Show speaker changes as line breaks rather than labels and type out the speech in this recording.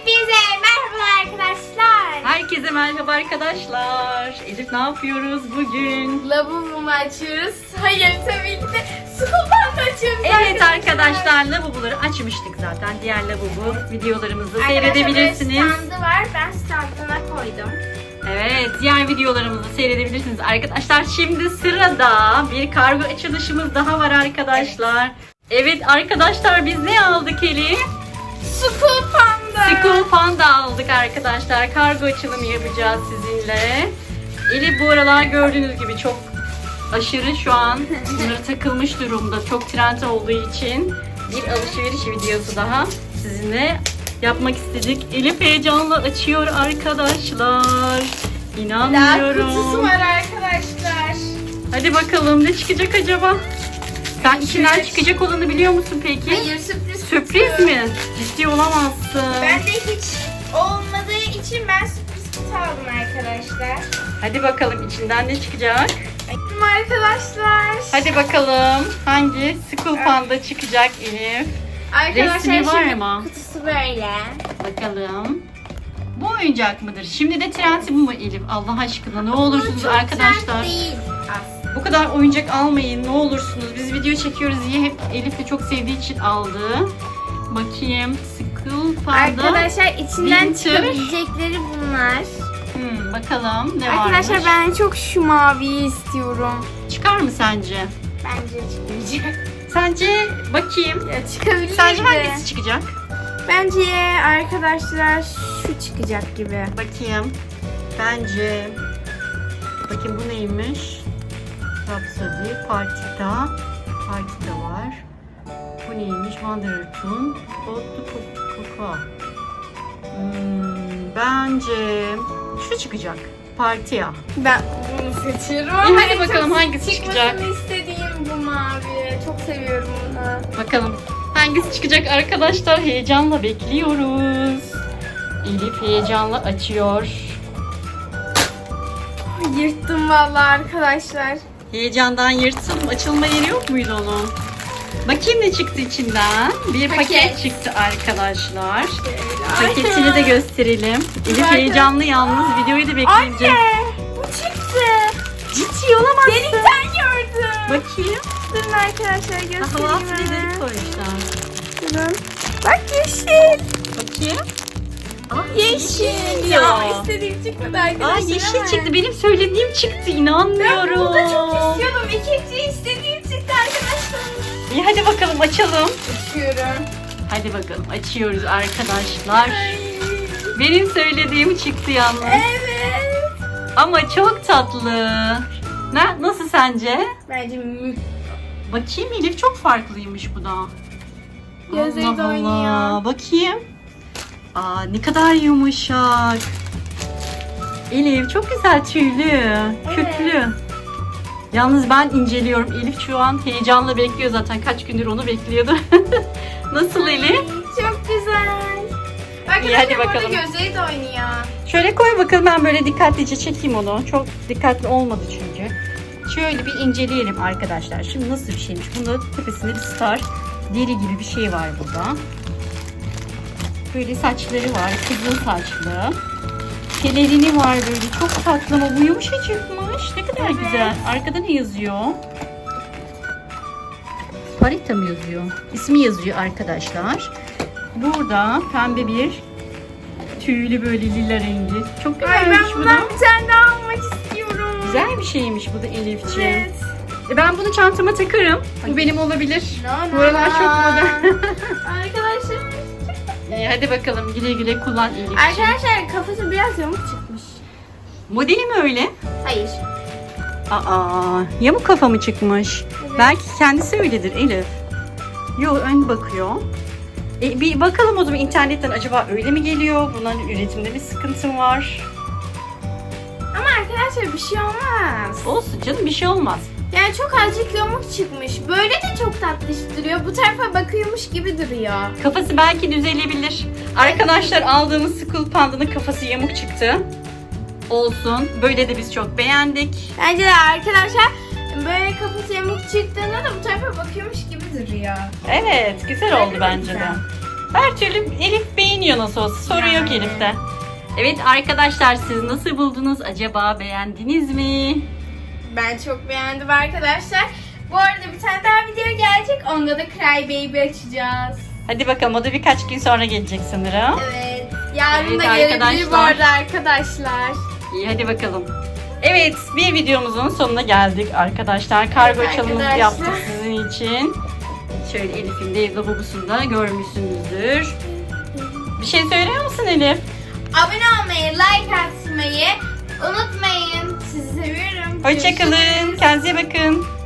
Hepinize merhaba arkadaşlar.
Herkese merhaba arkadaşlar. Elif ne yapıyoruz bugün?
Labubumu açıyoruz. Hayır tabii ki de açıyoruz.
Evet arkadaşlar lavaboları açmıştık zaten. Diğer lavabo videolarımızı seyredebilirsiniz.
Arkadaşlar böyle standı var. Ben standına koydum.
Evet diğer videolarımızı seyredebilirsiniz arkadaşlar. Şimdi sırada bir kargo açılışımız daha var arkadaşlar. Evet arkadaşlar biz ne aldık Elif?
Skull Panda.
School Panda aldık arkadaşlar. Kargo açılımı yapacağız sizinle. Elif bu aralar gördüğünüz gibi çok aşırı şu an sınır takılmış durumda. Çok trend olduğu için bir alışveriş videosu daha sizinle yapmak istedik. Elif heyecanla açıyor arkadaşlar.
Daha
İnanmıyorum.
kutusu var arkadaşlar.
Hadi bakalım ne çıkacak acaba? Sen içinden çıkacak olanı biliyor musun peki?
Hayır sürpriz
Sürpriz
kutu.
mi? Ciddi olamazsın.
Ben de hiç olmadığı için ben sürpriz kutu aldım arkadaşlar.
Hadi bakalım içinden ne çıkacak?
Açtım arkadaşlar.
Hadi bakalım hangi School Panda çıkacak Elif?
Arkadaşlar
Resmi var
şimdi
ama.
kutusu böyle.
Bakalım. Bu oyuncak mıdır? Şimdi de trendi bu mu Elif? Allah aşkına ne olursunuz
Çok
arkadaşlar.
sert değil.
Bu kadar oyuncak almayın ne olursunuz. Biz video çekiyoruz diye hep Elif de çok sevdiği için aldı. Bakayım. School Panda.
Arkadaşlar içinden
Winter.
çıkabilecekleri bunlar.
Hmm, bakalım ne
Arkadaşlar
varmış.
ben çok şu maviyi istiyorum.
Çıkar mı sence?
Bence çıkmayacak.
Sence bakayım.
Ya çıkabilir
Sence hangisi çıkacak?
Bence arkadaşlar şu çıkacak gibi.
Bakayım. Bence. Bakayım bu neymiş? Rhapsody, Partita. Partita var. Bu neymiş? Wanderer Tune. Otlu Coca. Hmm, bence şu çıkacak. Partia.
Ben bunu seçiyorum.
İyi, hadi bakalım hangisi çıkacak?
istediğim bu mavi. Çok seviyorum bunu.
Bakalım hangisi çıkacak arkadaşlar? Heyecanla bekliyoruz. Elif heyecanla açıyor.
Yırttım vallahi arkadaşlar.
Heyecandan yırtıldım. Açılma yeri yok muydu onun? Bakayım ne çıktı içinden. Bir paket,
Paket.
çıktı arkadaşlar.
Şöyle.
Paketini de gösterelim. Elif heyecanlı yalnız. Videoyu da bekleyince.
Anne bu çıktı.
Ciddi olamazsın.
Delikten gördüm.
Bakayım.
Durun arkadaşlar göstereyim
Hava
hemen.
delik koymuşlar.
Durun. Bak yeşil.
Bakayım. Aa,
Yeşil.
ya.
Ya istediğim çıkmadı arkadaşlar.
Aa yeşil
ama.
çıktı. Benim söylediğim çıktı.
Ben
İnanmıyorum.
bunu da çok istiyordum. İkinci istediğim çıktı arkadaşlar.
İyi hadi bakalım açalım.
Açıyorum.
Hadi bakalım açıyoruz arkadaşlar.
Ay.
Benim söylediğim çıktı yalnız.
Evet.
Ama çok tatlı. Ne, nasıl sence?
Bence mü
Bakayım Elif çok farklıymış bu da.
Gözleri de oynuyor.
Bakayım. Aa ne kadar yumuşak. Elif çok güzel tüylü. Köklü. Yalnız ben inceliyorum. Elif şu an heyecanla bekliyor zaten. Kaç gündür onu bekliyordu. Nasıl Elif?
Çok güzel.
İyi, hadi bakalım.
gözleri de oynuyor.
Şöyle koy bakalım ben böyle dikkatlice çekeyim onu. Çok dikkatli olmadı çünkü. Şöyle bir inceleyelim arkadaşlar. Şimdi nasıl bir şeymiş? Bunda tepesinde bir star deri gibi bir şey var burada. Böyle saçları var. Kızıl saçlı. Pelerini var böyle. Çok tatlı ama bu yumuşacıkmış. Ne kadar
Evet.
güzel. Arkada ne yazıyor? Parita mı yazıyor? İsmi yazıyor arkadaşlar. Burada pembe bir tüylü böyle lila rengi. Çok
Ay
güzelmiş
ben
bu da.
bundan bir tane daha almak istiyorum.
Güzel bir şeymiş bu da Elifciğim.
Evet.
E ben bunu çantama takarım. Bu benim olabilir.
No, no,
çok moda.
Arkadaşlar.
İyi, hadi bakalım güle güle kullan Elifciğim.
Arkadaşlar kafası biraz yamuk çıkmış.
Modeli mi öyle?
Hayır.
Aa, yamuk kafa mı çıkmış?
Evet.
Belki kendisi öyledir Elif. Yo ön bakıyor. E, bir bakalım o zaman internetten acaba öyle mi geliyor? Bunların üretimde bir sıkıntı var?
Ama arkadaşlar bir şey olmaz.
Olsun canım bir şey olmaz.
Yani çok azıcık yamuk çıkmış. Böyle de çok tatlış duruyor. Bu tarafa bakıyormuş gibi duruyor.
Kafası belki düzelebilir. Arkadaşlar aldığımız Skull Panda'nın kafası yamuk çıktı. Olsun. Böyle de biz çok beğendik.
Bence de arkadaşlar böyle kafası yamuk çıktığında da bu tarafa bakıyormuş gibi duruyor.
Evet, güzel oldu
Bence de.
Her türlü Elif beğeniyor. Nasıl olsa. Sorun yok
Yani.
Elif'te. Evet arkadaşlar siz nasıl buldunuz? Acaba beğendiniz mi?
Ben çok beğendim arkadaşlar. Bu arada bir tane daha video gelecek. Onda da Cry Baby açacağız.
Hadi bakalım o da birkaç gün sonra gelecek sanırım.
Evet. Yarın
Evet
da gelebilir bu arada arkadaşlar.
İyi hadi bakalım. Evet bir videomuzun sonuna geldik arkadaşlar. Kargo
Evet
açılımımızı
arkadaşlar.
yaptık sizin için. Şöyle Elif'in de lavabosunu da görmüşsünüzdür. Bir şey söylüyor musun Elif?
Abone olmayı, like atmayı unutmayın. Sizi seviyorum.
Hoşçakalın. Kendinize bakın.